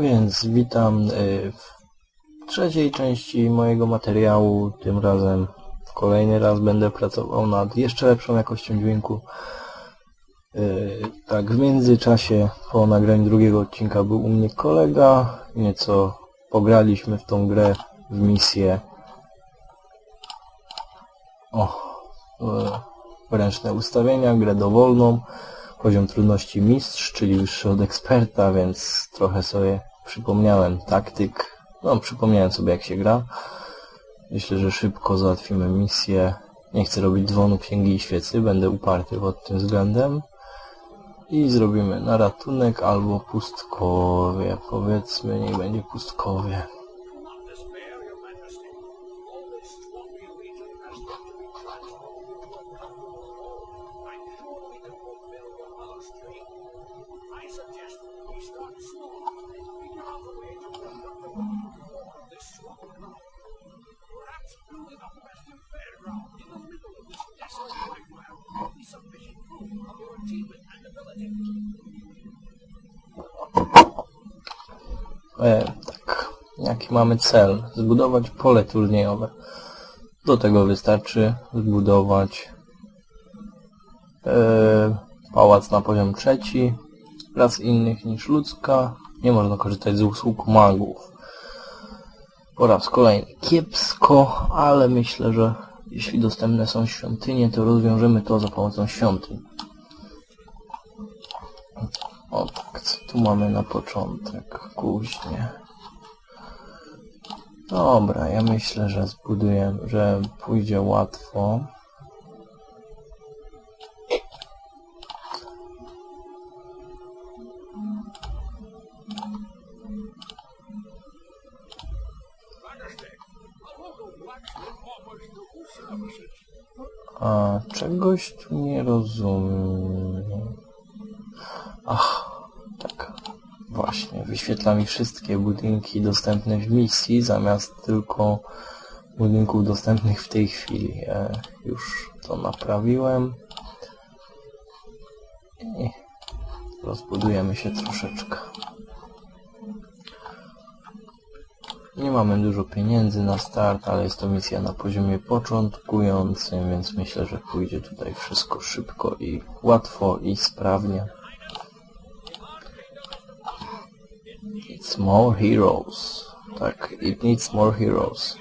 Więc witam y, w trzeciej części mojego materiału. Tym razem kolejny raz będę pracował nad jeszcze lepszą jakością dźwięku. Y, Tak, w międzyczasie po nagraniu drugiego odcinka był u mnie kolega. Nieco pograliśmy w tą grę, w misję. O, y, ręczne ustawienia, grę dowolną. Poziom trudności mistrz, czyli wyższy od eksperta, więc trochę sobie przypomniałem taktyk. No, przypomniałem sobie jak się gra. Myślę, że szybko załatwimy misję. Nie chcę robić dzwonu, księgi i świecy, będę uparty pod tym względem. I zrobimy na ratunek albo pustkowie. Powiedzmy, niech będzie pustkowie. E, tak, jaki mamy cel? Zbudować pole turniejowe. Do tego wystarczy zbudować e, pałac na poziom trzeci, raz innych niż ludzka. Nie można korzystać z usług magów. Po raz kolejny kiepsko, ale myślę, że jeśli dostępne są świątynie, to rozwiążemy to za pomocą świątyń. O tak, co tu mamy na początek? Kuźnie. Dobra, ja myślę, że zbuduję, że pójdzie łatwo. A czegoś tu nie rozumiem. Ach, tak. Właśnie, wyświetla mi wszystkie budynki dostępne w misji, zamiast tylko budynków dostępnych w tej chwili. E, już to naprawiłem. I rozbudujemy się troszeczkę. Nie mamy dużo pieniędzy na start, ale jest to misja na poziomie początkującym, więc myślę, że pójdzie tutaj wszystko szybko i łatwo i sprawnie. It's more heroes. Tak, it needs more heroes.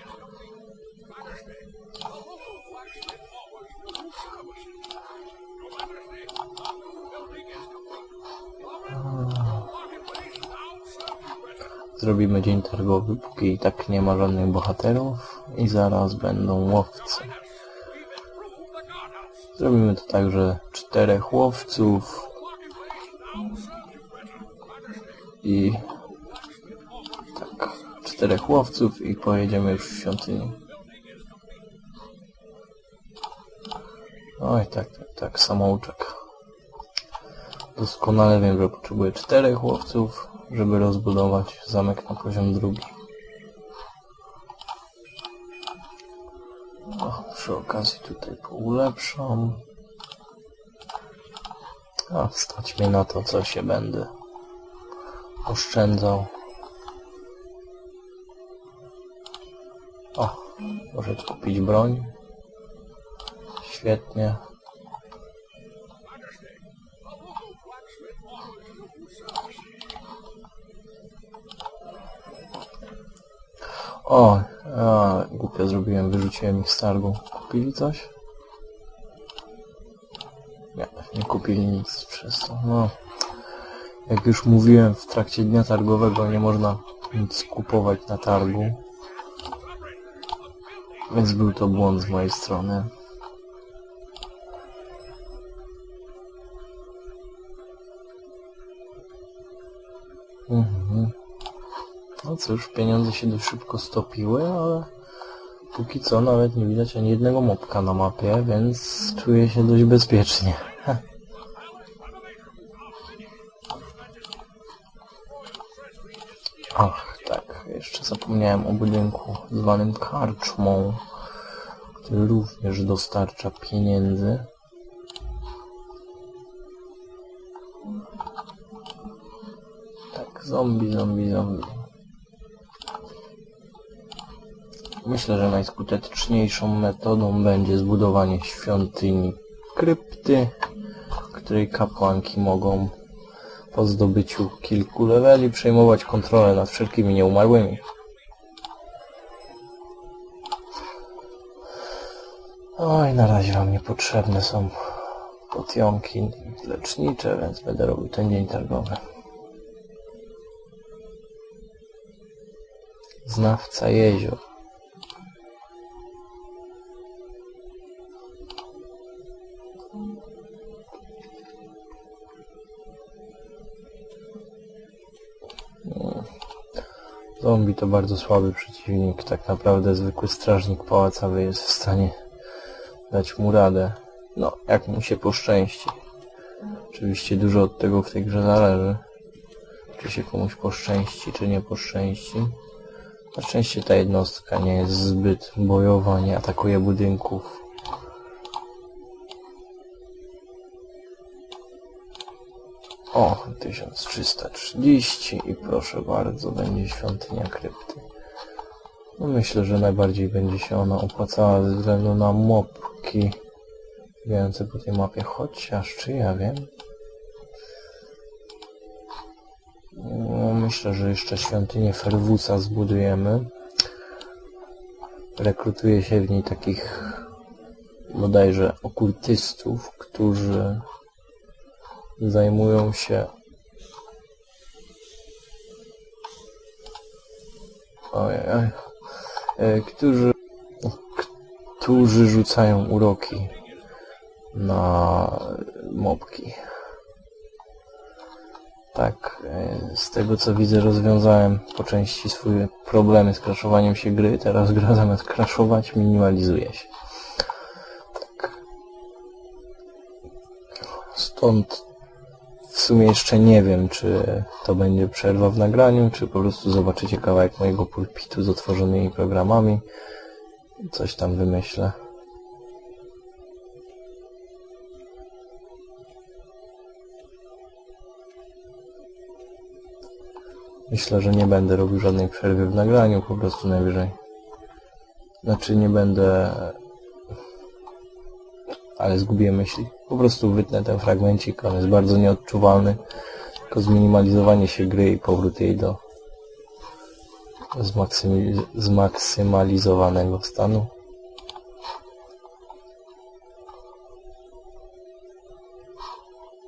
Zrobimy dzień targowy, póki i tak nie ma żadnych bohaterów i zaraz będą łowcy. Zrobimy to tak, że czterech łowców i czterech łowców i pojedziemy już w świątyni. Oj, tak, tak, tak, samouczek. Doskonale wiem, że potrzebuję czterech łowców, żeby rozbudować zamek na poziom drugi. O, przy okazji tutaj poulepszam. A, stać mnie na to, co się będę oszczędzał. O, muszę kupić broń. Świetnie. O, a, głupio zrobiłem, wyrzuciłem ich z targu. Kupili coś? Nie, nie kupili nic przez to. No, jak już mówiłem, w trakcie dnia targowego nie można nic kupować na targu. Więc był to błąd z mojej strony. Mhm. No cóż, pieniądze się dość szybko stopiły, ale póki co nawet nie widać ani jednego mopka na mapie, więc czuję się dość bezpiecznie. Ach, jeszcze zapomniałem o budynku zwanym karczmą, który również dostarcza pieniędzy. Tak, zombie, zombie, zombie. Myślę, że najskuteczniejszą metodą będzie zbudowanie świątyni krypty, której kapłanki mogą po zdobyciu kilku leveli przejmować kontrolę nad wszelkimi nieumarłymi. Oj, na razie wam niepotrzebne są potionki lecznicze, więc będę robił ten dzień targowy. Znawca jezior. Zombie to bardzo słaby przeciwnik. Tak naprawdę zwykły strażnik pałacowy jest w stanie dać mu radę. No, jak mu się poszczęści. Oczywiście dużo od tego w tej grze zależy. Czy się komuś poszczęści, czy nie poszczęści. Na szczęście ta jednostka nie jest zbyt bojowa, nie atakuje budynków. O, 1330 i proszę bardzo, będzie świątynia krypty. No myślę, że najbardziej będzie się ona opłacała ze względu na mopki biegające po tej mapie, chociaż czy ja wiem? No, myślę, że jeszcze świątynię Ferwusa zbudujemy. Rekrutuje się w niej takich bodajże okultystów, którzy zajmują się ojej, oj, e, którzy którzy rzucają uroki na mopki. Tak, e, z tego co widzę rozwiązałem po części swoje problemy z crashowaniem się gry. Teraz gra zamiast crashować minimalizuje się. Tak. Stąd sumie jeszcze nie wiem, czy to będzie przerwa w nagraniu, czy po prostu zobaczycie kawałek mojego pulpitu z otworzonymi programami. Coś tam wymyślę. Myślę, że nie będę robił żadnej przerwy w nagraniu, po prostu najwyżej. Znaczy nie będę... Ale zgubiłem myśli. Po prostu wytnę ten fragmencik, on jest bardzo nieodczuwalny. Tylko zminimalizowanie się gry i powrót jej do zmaksymalizowanego stanu.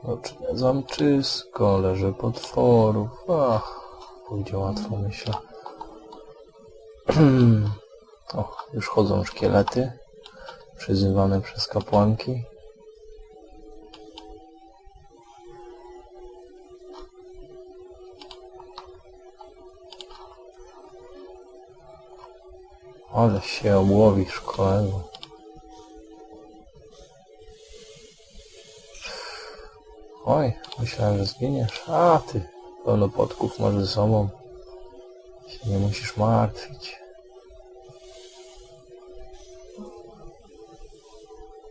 Oczy zamczysko, leży potworów. Ach, pójdzie łatwo, myślę. o, już chodzą szkielety, przyzywane przez kapłanki. Ale się obłowisz, kolego. Oj, myślałem, że zginiesz. A, ty, pełno podków masz ze sobą. Się nie musisz martwić.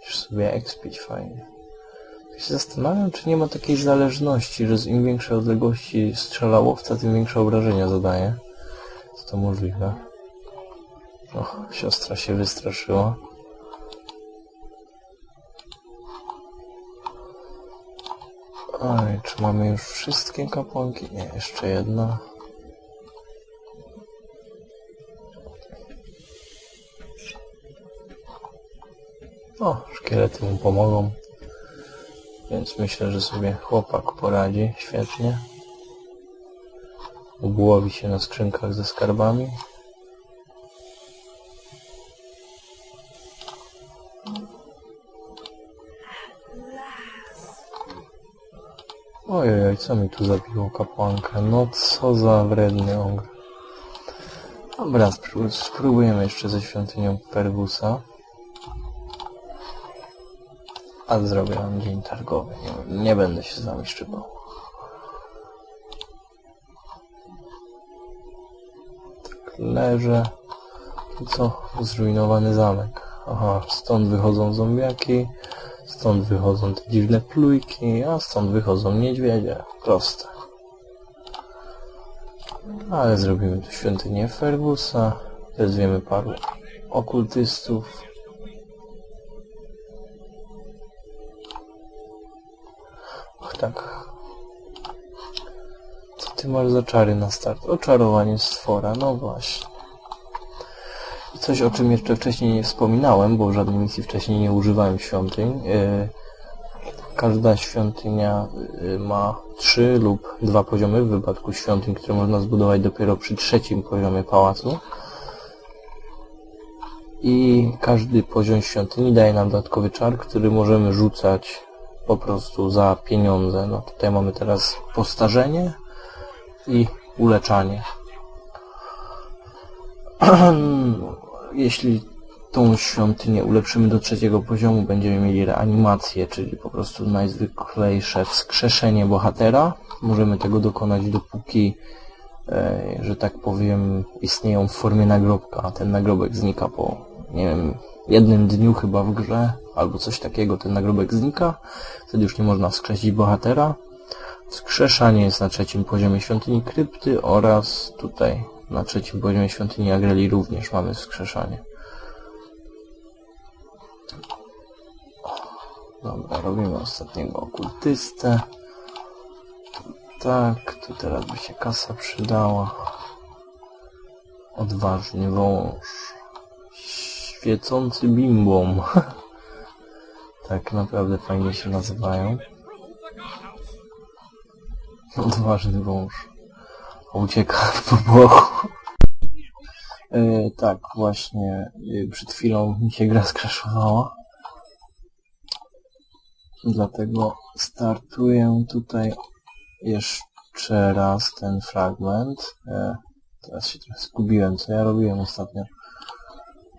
Musisz sobie ekspić fajnie. Tak się zastanawiam, czy nie ma takiej zależności, że z im większej odległości strzela łowca, tym większe obrażenia zadaje. Jest to możliwe. O, siostra się wystraszyła. Oj, czy mamy już wszystkie kapłanki? Nie, jeszcze jedna. O, szkielety mu pomogą. Więc myślę, że sobie chłopak poradzi świetnie. Ubłowi się na skrzynkach ze skarbami. Ojej, co mi tu zabiło kapłankę? No co za wredny ogr. Dobra, spró- spróbujemy jeszcze ze świątynią Perwusa. A zrobię nam dzień targowy. Nie, nie będę się z wami szczypał. Tak leżę. Co? Zrujnowany zamek. Aha, stąd wychodzą zombiaki. Stąd wychodzą te dziwne plujki, a stąd wychodzą niedźwiedzie. Proste. Ale zrobimy tu świątynię Fergusa. Wezwiemy paru okultystów. Och tak. Co ty masz za czary na start? Oczarowanie stwora, no właśnie. Coś o czym jeszcze wcześniej nie wspominałem, bo w żadnej misji wcześniej nie używałem świątyń. Yy, Każda świątynia y, ma trzy lub dwa poziomy w wypadku świątyń, które można zbudować dopiero przy trzecim poziomie pałacu. I każdy poziom świątyni daje nam dodatkowy czar, który możemy rzucać po prostu za pieniądze. No tutaj mamy teraz postarzenie i uleczanie. Jeśli tą świątynię ulepszymy do trzeciego poziomu, będziemy mieli reanimację, czyli po prostu najzwyklejsze wskrzeszenie bohatera. Możemy tego dokonać dopóki, e, że tak powiem, istnieją w formie nagrobka. Ten nagrobek znika po, nie wiem, jednym dniu chyba w grze, albo coś takiego, ten nagrobek znika. Wtedy już nie można wskrzesić bohatera. Wskrzeszanie jest na trzecim poziomie świątyni krypty oraz tutaj na trzecim poziomie świątyni Agreli również mamy wskrzeszanie. Dobra, robimy ostatniego okultystę. Tak, tu teraz by się kasa przydała. Odważny wąż. Świecący bimbom. tak naprawdę fajnie się nazywają. Odważny wąż. Ucieka po boku. E, tak, właśnie e, przed chwilą mi się gra skraszowała. Dlatego startuję tutaj jeszcze raz ten fragment. E, teraz się trochę zgubiłem, co ja robiłem ostatnio.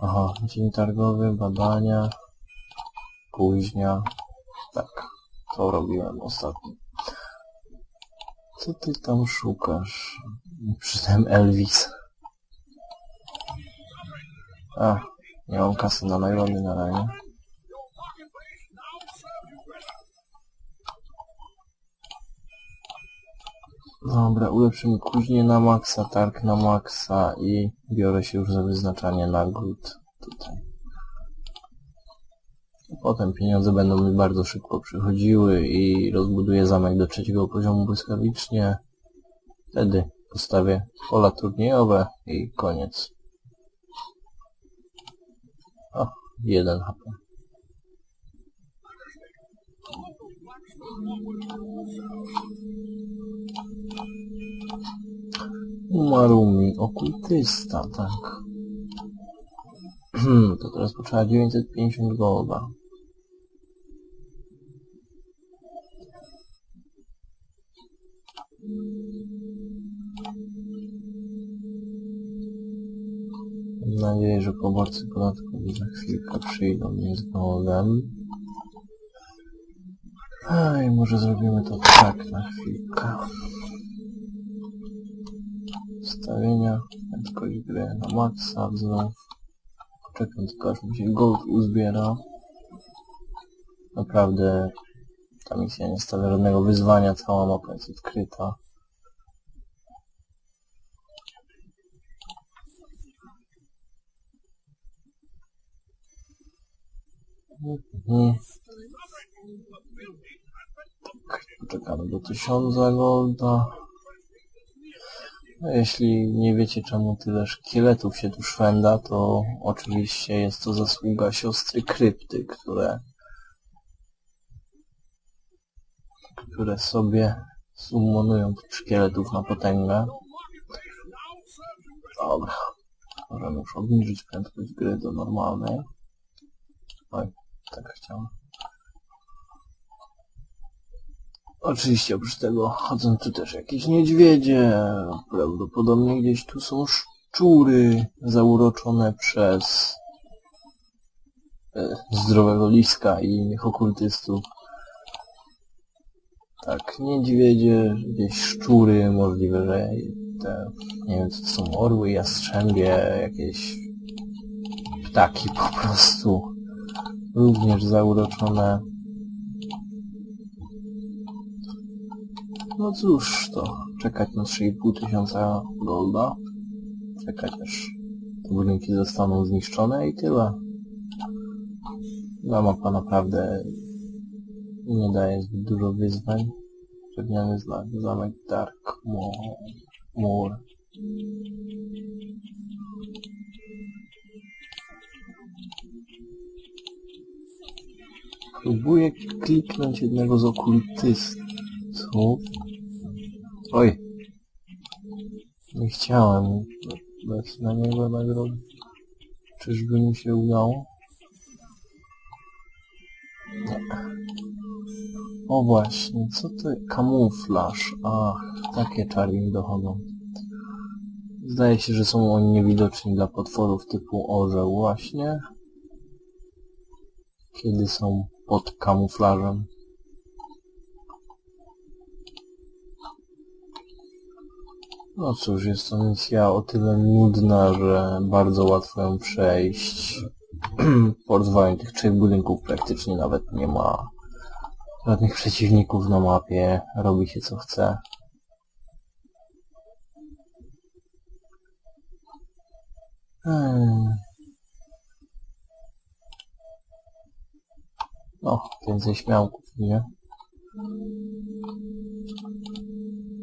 Aha, dzień targowy, badania, późnia. Tak, to robiłem ostatnio. Co ty tam szukasz? Przydałem Elvis. A, nie mam kasy na nagrody na razie. Dobra, ulepszymy kuźnię na maksa, targ na maksa i biorę się już za wyznaczanie nagród tutaj. Potem pieniądze będą mi bardzo szybko przychodziły i rozbuduję zamek do trzeciego poziomu błyskawicznie. Wtedy postawię pola turniejowe i koniec. O, jeden HP. Umarł mi okultysta, tak. to teraz potrzeba 950 golda. Mam nadzieję, że poborcy podatkowi za chwilkę przyjdą mnie z goldem. Ej, może zrobimy to tak na chwilkę. Ustawienia, prędkość gry na maksa znów. Poczekam tylko aż mi się gold uzbiera. Naprawdę ta misja nie stawia żadnego wyzwania, cała mapa jest odkryta. Mhm. Tak, poczekamy do 1000 golda. No, jeśli nie wiecie czemu tyle szkieletów się tu szwenda, to oczywiście jest to zasługa siostry Krypty, które które sobie summonują tych szkieletów na potęgę. Dobra. Możemy już obniżyć prędkość gry do normalnej. Oj, tak chciałem. Oczywiście oprócz tego chodzą tu też jakieś niedźwiedzie, prawdopodobnie gdzieś tu są szczury zauroczone przez e, zdrowego liska i innych okultystów. Tak, niedźwiedzie, gdzieś szczury, możliwe, że te, nie wiem co to są, orły, jastrzębie, jakieś ptaki po prostu również zauroczone No cóż, to czekać na 3,5 tysiąca golda. Czekać aż te budynki zostaną zniszczone i tyle. Ta mapa naprawdę nie daje zbyt dużo wyzwań. Drewniany znak, zamek Dark Moor. Próbuję kliknąć jednego z okultystów. Oj. Nie chciałem dać na niego nagrody. Czyżby mi się udało? Nie. O właśnie, co to? Kamuflaż. Ach, takie czary mi dochodzą. Zdaje się, że są oni niewidoczni dla potworów typu orzeł właśnie. Kiedy są pod kamuflażem. No cóż, jest to misja o tyle nudna, że bardzo łatwo ją przejść. po tych trzech budynków praktycznie nawet nie ma żadnych przeciwników na mapie. Robi się co chce. Hmm. No, więcej śmiałków, nie?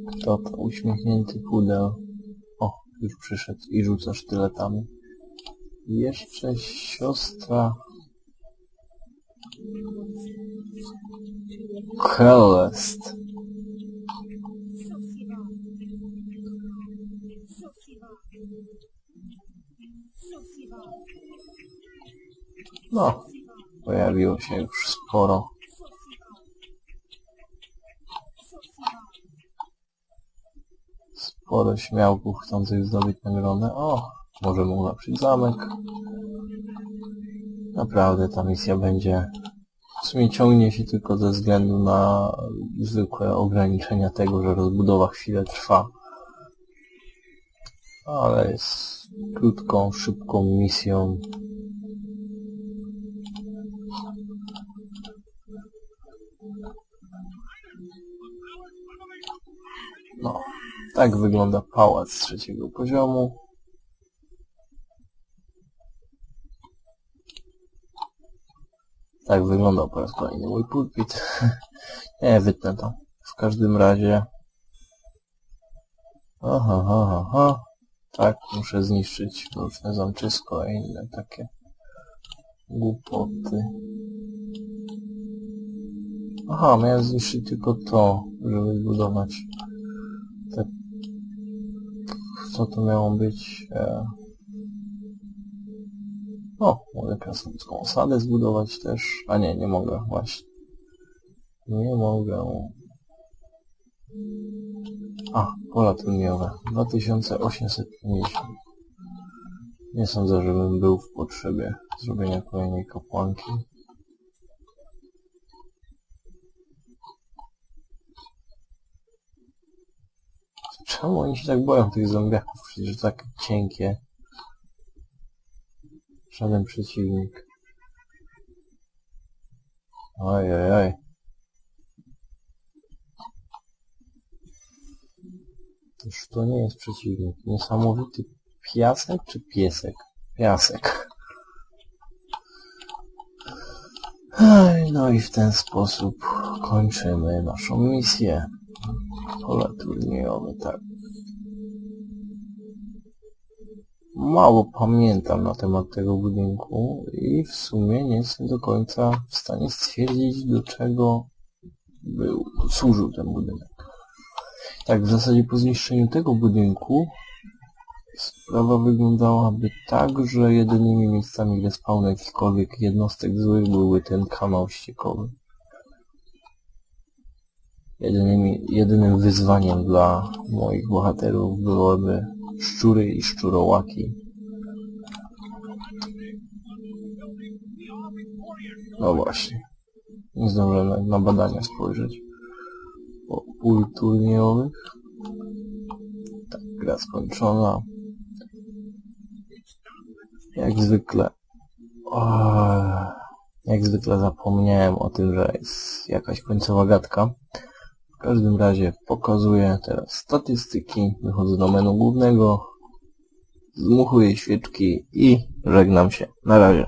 Kto to uśmiechnięty pudeł? O, już przyszedł i rzuca sztyletami. Jeszcze siostra... Sophia. No, pojawiło się już sporo. Sporo śmiałków chcących zdobyć nagrodę. O, możemy ulepszyć zamek. Naprawdę ta misja będzie... W sumie ciągnie się tylko ze względu na zwykłe ograniczenia tego, że rozbudowa chwilę trwa. Ale jest krótką, szybką misją. No, tak wygląda pałac trzeciego poziomu. Tak wyglądał po raz kolejny mój pulpit. Nie, wytnę to. W każdym razie... Aha, aha, aha. Tak, muszę zniszczyć różne zamczysko i inne takie głupoty. Aha, miałem zniszczyć tylko to, żeby zbudować te... Co to miało być? E... O, mogę krasnoludzką osadę zbudować też. A nie, nie mogę, właśnie. Nie mogę. A, pola trójniowe. 2850. Nie sądzę, żebym był w potrzebie zrobienia kolejnej kapłanki. Czemu oni się tak boją tych zombiaków? Przecież tak cienkie. Żaden przeciwnik. Oj, oj, oj. Toż to nie jest przeciwnik. Niesamowity piasek czy piesek? Piasek. No i w ten sposób kończymy naszą misję. Pole turniejowe, tak. Mało pamiętam na temat tego budynku i w sumie nie jestem do końca w stanie stwierdzić, do czego był, służył ten budynek. Tak, w zasadzie po zniszczeniu tego budynku sprawa wyglądałaby tak, że jedynymi miejscami respawnu jakichkolwiek jednostek złych byłby ten kanał ściekowy. Jedynymi, jedynym wyzwaniem dla moich bohaterów byłyby szczury i szczurołaki. No właśnie. Nie zdążyłem na, na badania spojrzeć. Po pól turniejowych. Tak, gra skończona. Jak zwykle. O, jak zwykle zapomniałem o tym, że jest jakaś końcowa gadka. W każdym razie pokazuję teraz statystyki, wychodzę do menu głównego, zmuchuję świeczki i żegnam się. Na razie.